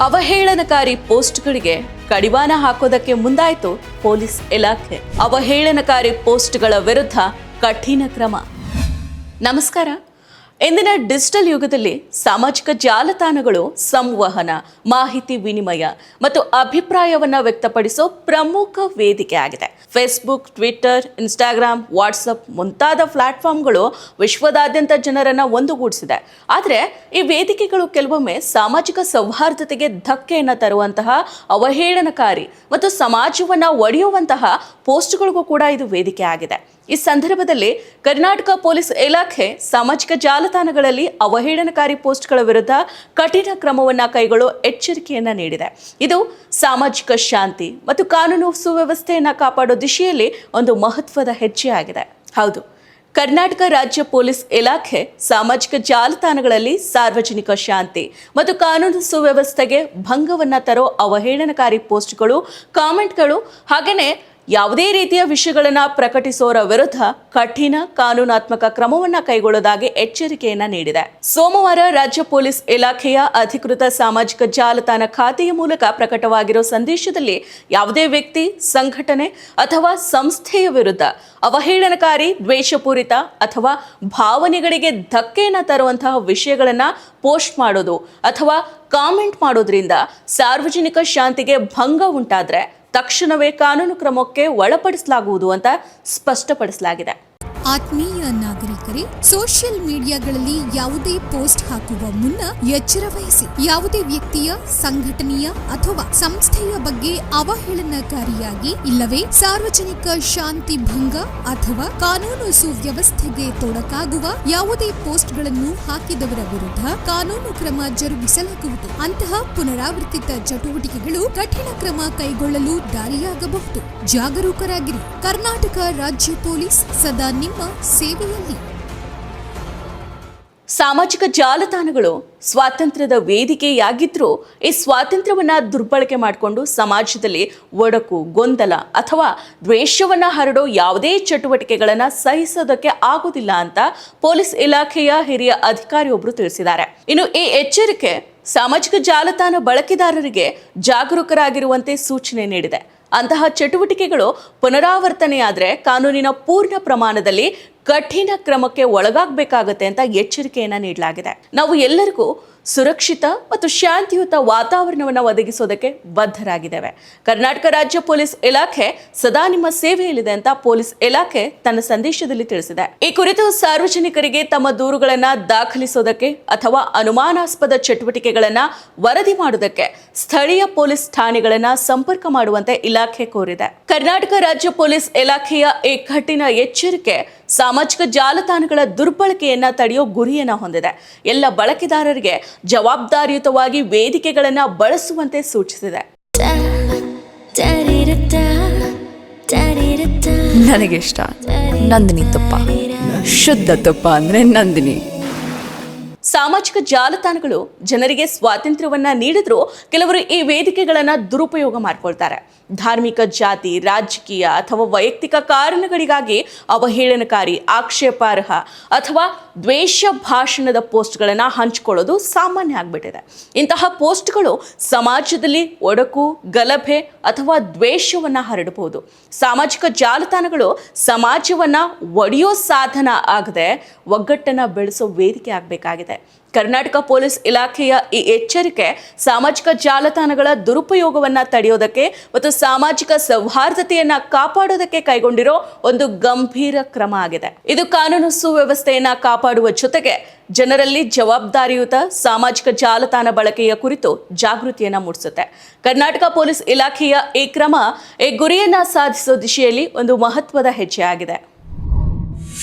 ಅವಹೇಳನಕಾರಿ ಪೋಸ್ಟ್ಗಳಿಗೆ ಕಡಿವಾಣ ಹಾಕೋದಕ್ಕೆ ಮುಂದಾಯಿತು ಪೊಲೀಸ್ ಇಲಾಖೆ. ಅವಹೇಳನಕಾರಿ ಪೋಸ್ಟ್ಗಳ ವಿರುದ್ಧ ಕಠಿಣ ಕ್ರಮ. ನಮಸ್ಕಾರ. ಇಂದಿನ ಡಿಜಿಟಲ್ ಯುಗದಲ್ಲಿ ಸಾಮಾಜಿಕ ಜಾಲತಾಣಗಳು, ಸಂವಹನ, ಮಾಹಿತಿ ವಿನಿಮಯ ಮತ್ತು ಅಭಿಪ್ರಾಯವನ್ನು ವ್ಯಕ್ತಪಡಿಸೋ ಪ್ರಮುಖ ವೇದಿಕೆ ಆಗಿದೆ. ಫೇಸ್ಬುಕ್ ಟ್ವಿಟರ್ ಇನ್ಸ್ಟಾಗ್ರಾಮ್ ವಾಟ್ಸಪ್ ಮುಂತಾದ ಪ್ಲಾಟ್ಫಾರ್ಮ್ಗಳು ವಿಶ್ವದಾದ್ಯಂತ ಜನರನ್ನ ಒಂದುಗೂಡಿಸಿದೆ. ಆದರೆ ಈ ವೇದಿಕೆಗಳು ಕೆಲವೊಮ್ಮೆ ಸಾಮಾಜಿಕ ಸೌಹಾರ್ದತೆಗೆ ಧಕ್ಕೆಯನ್ನು ತರುವಂತಹ ಅವಹೇಳನಕಾರಿ ಮತ್ತು ಸಮಾಜವನ್ನು ಒಡೆಯುವಂತಹ ಪೋಸ್ಟ್ಗಳಿಗೂ ಕೂಡ ಇದು ವೇದಿಕೆ ಆಗಿದೆ. ಈ ಸಂದರ್ಭದಲ್ಲಿ ಕರ್ನಾಟಕ ಪೊಲೀಸ್ ಇಲಾಖೆ ಸಾಮಾಜಿಕ ಜಾಲತಾಣಗಳಲ್ಲಿ ಅವಹೇಳನಕಾರಿ ಪೋಸ್ಟ್ಗಳ ವಿರುದ್ಧ ಕಠಿಣ ಕ್ರಮವನ್ನು ಕೈಗೊಳ್ಳುವ ಎಚ್ಚರಿಕೆಯನ್ನು ನೀಡಿದೆ. ಇದು ಸಾಮಾಜಿಕ ಶಾಂತಿ ಮತ್ತು ಕಾನೂನು ಸುವ್ಯವಸ್ಥೆಯನ್ನು ಕಾಪಾಡೋ ದಿಶೆಯಲ್ಲಿ ಒಂದು ಮಹತ್ವದ ಹೆಜ್ಜೆಯಾಗಿದೆ ಹೌದು, ಕರ್ನಾಟಕ ರಾಜ್ಯ ಪೊಲೀಸ್ ಇಲಾಖೆ ಸಾಮಾಜಿಕ ಜಾಲತಾಣಗಳಲ್ಲಿ ಸಾರ್ವಜನಿಕ ಶಾಂತಿ ಮತ್ತು ಕಾನೂನು ಸುವ್ಯವಸ್ಥೆಗೆ ಭಂಗವನ್ನು ತರೋ ಅವಹೇಳನಕಾರಿ ಪೋಸ್ಟ್ಗಳು, ಕಾಮೆಂಟ್ಗಳು ಹಾಗೆಯೇ ಯಾವುದೇ ರೀತಿಯ ವಿಷಯಗಳನ್ನು ಪ್ರಕಟಿಸೋರ ವಿರುದ್ಧ ಕಠಿಣ ಕಾನೂನಾತ್ಮಕ ಕ್ರಮವನ್ನು ಕೈಗೊಳ್ಳೋದಾಗಿ ಎಚ್ಚರಿಕೆಯನ್ನ ನೀಡಿದೆ. ಸೋಮವಾರ ರಾಜ್ಯ ಪೊಲೀಸ್ ಇಲಾಖೆಯ ಅಧಿಕೃತ ಸಾಮಾಜಿಕ ಜಾಲತಾಣ ಖಾತೆಯ ಮೂಲಕ ಪ್ರಕಟವಾಗಿರೋ ಸಂದೇಶದಲ್ಲಿ ಯಾವುದೇ ವ್ಯಕ್ತಿ, ಸಂಘಟನೆ ಅಥವಾ ಸಂಸ್ಥೆಯ ವಿರುದ್ಧ ಅವಹೇಳನಕಾರಿ, ದ್ವೇಷಪೂರಿತ ಅಥವಾ ಭಾವನೆಗಳಿಗೆ ಧಕ್ಕೆಯನ್ನು ತರುವಂತಹ ವಿಷಯಗಳನ್ನು ಪೋಸ್ಟ್ ಮಾಡೋದು ಅಥವಾ ಕಾಮೆಂಟ್ ಮಾಡೋದ್ರಿಂದ ಸಾರ್ವಜನಿಕ ಶಾಂತಿಗೆ ಭಂಗ ಉಂಟಾದ್ರೆ ತಕ್ಷಣವೇ ಕಾನೂನು ಕ್ರಮಕ್ಕೆ ಒಳಪಡಿಸಲಾಗುವುದು ಅಂತ ಸ್ಪಷ್ಟಪಡಿಸಲಾಗಿದೆ. ಆತ್ಮೀಯ ನಾಗರಿಕರೇ ಸೋಷಿಯಲ್ ಮೀಡಿಯಾಗಳಲ್ಲಿ ಯಾವುದೇ ಪೋಸ್ಟ್ ಹಾಕುವ ಮುನ್ನ ಎಚ್ಚರ ವಹಿಸಿ ಯಾವುದೇ ವ್ಯಕ್ತಿಯ, ಸಂಘಟನೆಯ ಅಥವಾ ಸಂಸ್ಥೆಯ ಬಗ್ಗೆ ಅವಹೇಳನಕಾರಿಯಾಗಿ ಇಲ್ಲವೇ, ಸಾರ್ವಜನಿಕ ಶಾಂತಿ ಭಂಗ ಅಥವಾ ಕಾನೂನು ಸುವ್ಯವಸ್ಥೆಗೆ ತೊಡಕಾಗುವ ಯಾವುದೇ ಪೋಸ್ಟ್ಗಳನ್ನು ಹಾಕಿದವರ ವಿರುದ್ಧ ಕಾನೂನು ಕ್ರಮ ಜರುಗಿಸಲಾಗುವುದು. ಅಂತಹ ಪುನರಾವರ್ತಿತ ಚಟುವಟಿಕೆಗಳು ಕಠಿಣ ಕ್ರಮ ಕೈಗೊಳ್ಳಲು ದಾರಿಯಾಗಬಹುದು. ಜಾಗರೂಕರಾಗಿರಿ. ಕರ್ನಾಟಕ ರಾಜ್ಯ ಪೊಲೀಸ್ ಸದಾ ನಿಮ್ಮ ಸೇವೆಯಲ್ಲಿ. ಸಾಮಾಜಿಕ ಜಾಲತಾಣಗಳು ಸ್ವಾತಂತ್ರ್ಯದ ವೇದಿಕೆಯಾಗಿದ್ರೂ ಈ ಸ್ವಾತಂತ್ರ್ಯವನ್ನ ದುರ್ಬಳಕೆ ಮಾಡಿಕೊಂಡು ಸಮಾಜದಲ್ಲಿ ಒಡಕು, ಗೊಂದಲ ಅಥವಾ ದ್ವೇಷವನ್ನು ಹರಡೋ ಯಾವುದೇ ಚಟುವಟಿಕೆಗಳನ್ನು ಸಹಿಸೋದಕ್ಕೆ ಆಗೋದಿಲ್ಲ ಅಂತ ಪೊಲೀಸ್ ಇಲಾಖೆಯ ಹಿರಿಯ ಅಧಿಕಾರಿಯೊಬ್ಬರು ತಿಳಿಸಿದ್ದಾರೆ. ಇನ್ನು ಈ ಎಚ್ಚರಿಕೆ ಸಾಮಾಜಿಕ ಜಾಲತಾಣ ಬಳಕೆದಾರರಿಗೆ ಜಾಗರೂಕರಾಗಿರುವಂತೆ ಸೂಚನೆ ನೀಡಿದೆ. ಅಂತಹ ಚಟುವಟಿಕೆಗಳು ಪುನರಾವರ್ತನೆಯಾದರೆ ಕಾನೂನಿನ ಪೂರ್ಣ ಪ್ರಮಾಣದಲ್ಲಿ ಕಠಿಣ ಕ್ರಮಕ್ಕೆ ಒಳಗಾಗಬೇಕಾಗತ್ತೆ ಅಂತ ಎಚ್ಚರಿಕೆಯನ್ನು ನೀಡಲಾಗಿದೆ. ನಾವು ಎಲ್ಲರಿಗೂ ಸುರಕ್ಷಿತ ಮತ್ತು ಶಾಂತಿಯುತ ವಾತಾವರಣವನ್ನು ಒದಗಿಸೋದಕ್ಕೆ ಬದ್ಧರಾಗಿದ್ದೇವೆ. ಕರ್ನಾಟಕ ರಾಜ್ಯ ಪೊಲೀಸ್ ಇಲಾಖೆ ಸದಾ ನಿಮ್ಮ ಸೇವೆಯಲ್ಲಿದೆ ಅಂತ ಪೊಲೀಸ್ ಇಲಾಖೆ ತನ್ನ ಸಂದೇಶದಲ್ಲಿ ತಿಳಿಸಿದೆ. ಈ ಕುರಿತು ಸಾರ್ವಜನಿಕರಿಗೆ ತಮ್ಮ ದೂರುಗಳನ್ನು ದಾಖಲಿಸೋದಕ್ಕೆ ಅಥವಾ ಅನುಮಾನಾಸ್ಪದ ಚಟುವಟಿಕೆಗಳನ್ನು ವರದಿ ಮಾಡುವುದಕ್ಕೆ ಸ್ಥಳೀಯ ಪೊಲೀಸ್ ಠಾಣೆಗಳನ್ನು ಸಂಪರ್ಕ ಮಾಡುವಂತೆ ಇಲಾಖೆ ಕೋರಿದೆ. ಕರ್ನಾಟಕ ರಾಜ್ಯ ಪೊಲೀಸ್ ಇಲಾಖೆಯ ಈ ಕಠಿಣ ಎಚ್ಚರಿಕೆ ಸಾಮಾಜಿಕ ಜಾಲತಾಣಗಳ ದುರ್ಬಳಕೆಯನ್ನ ತಡೆಯೋ ಗುರಿಯನ್ನ ಹೊಂದಿದೆ. ಎಲ್ಲ ಬಳಕೆದಾರರಿಗೆ ಜವಾಬ್ದಾರಿಯುತವಾಗಿ ವೇದಿಕೆಗಳನ್ನ ಬಳಸುವಂತೆ ಸೂಚಿಸಿದೆ. ನನಗಿಷ್ಟ ನಂದಿನಿ ತುಪ್ಪ. ಶುದ್ಧ ತುಪ್ಪ ಅಂದರೆ ನಂದಿನಿ. ಸಾಮಾಜಿಕ ಜಾಲತಾಣಗಳು ಜನರಿಗೆ ಸ್ವಾತಂತ್ರ್ಯವನ್ನ ನೀಡಿದ್ರೂ ಕೆಲವರು ಈ ವೇದಿಕೆಗಳನ್ನು ದುರುಪಯೋಗ ಮಾಡಿಕೊಳ್ತಾರೆ. ಧಾರ್ಮಿಕ ಜಾತಿ, ರಾಜಕೀಯ ಅಥವಾ ವೈಯಕ್ತಿಕ ಕಾರಣಗಳಿಗಾಗಿ ಅವಹೇಳನಕಾರಿ, ಆಕ್ಷೇಪಾರ್ಹ ಅಥವಾ ದ್ವೇಷ ಭಾಷಣದ ಪೋಸ್ಟ್ಗಳನ್ನು ಹಂಚಿಕೊಳ್ಳೋದು ಸಾಮಾನ್ಯ ಆಗಿಬಿಟ್ಟಿದೆ. ಇಂತಹ ಪೋಸ್ಟ್ಗಳು ಸಮಾಜದಲ್ಲಿ ಒಡಕು, ಗಲಭೆ ಅಥವಾ ದ್ವೇಷವನ್ನು ಹರಡಬಹುದು. ಸಾಮಾಜಿಕ ಜಾಲತಾಣಗಳು ಸಮಾಜವನ್ನ ಒಡೆಯೋ ಸಾಧನ ಆಗದೆ ಒಗ್ಗಟ್ಟನ್ನ ಬೆಳೆಸೋ ವೇದಿಕೆ ಆಗಬೇಕಾಗಿದೆ. ಕರ್ನಾಟಕ ಪೊಲೀಸ್ ಇಲಾಖೆಯ ಈ ಎಚ್ಚರಿಕೆ ಸಾಮಾಜಿಕ ಜಾಲತಾಣಗಳ ದುರುಪಯೋಗವನ್ನು ತಡೆಯೋದಕ್ಕೆ ಮತ್ತು ಸಾಮಾಜಿಕ ಸೌಹಾರ್ದತೆಯನ್ನ ಕಾಪಾಡೋದಕ್ಕೆ ಕೈಗೊಂಡಿರೋ ಒಂದು ಗಂಭೀರ ಕ್ರಮ ಆಗಿದೆ. ಇದು ಕಾನೂನು ಸುವ್ಯವಸ್ಥೆಯನ್ನ ಕಾಪಾಡುವ ಜೊತೆಗೆ ಜನರಲ್ಲಿ ಜವಾಬ್ದಾರಿಯುತ ಸಾಮಾಜಿಕ ಜಾಲತಾಣ ಬಳಕೆಯ ಕುರಿತು ಜಾಗೃತಿಯನ್ನು ಮೂಡಿಸುತ್ತೆ. ಕರ್ನಾಟಕ ಪೊಲೀಸ್ ಇಲಾಖೆಯ ಈ ಕ್ರಮ, ಈ ಗುರಿಯನ್ನ ಸಾಧಿಸೋ ದಿಶೆಯಲ್ಲಿ ಒಂದು ಮಹತ್ವದ ಹೆಜ್ಜೆ ಆಗಿದೆ.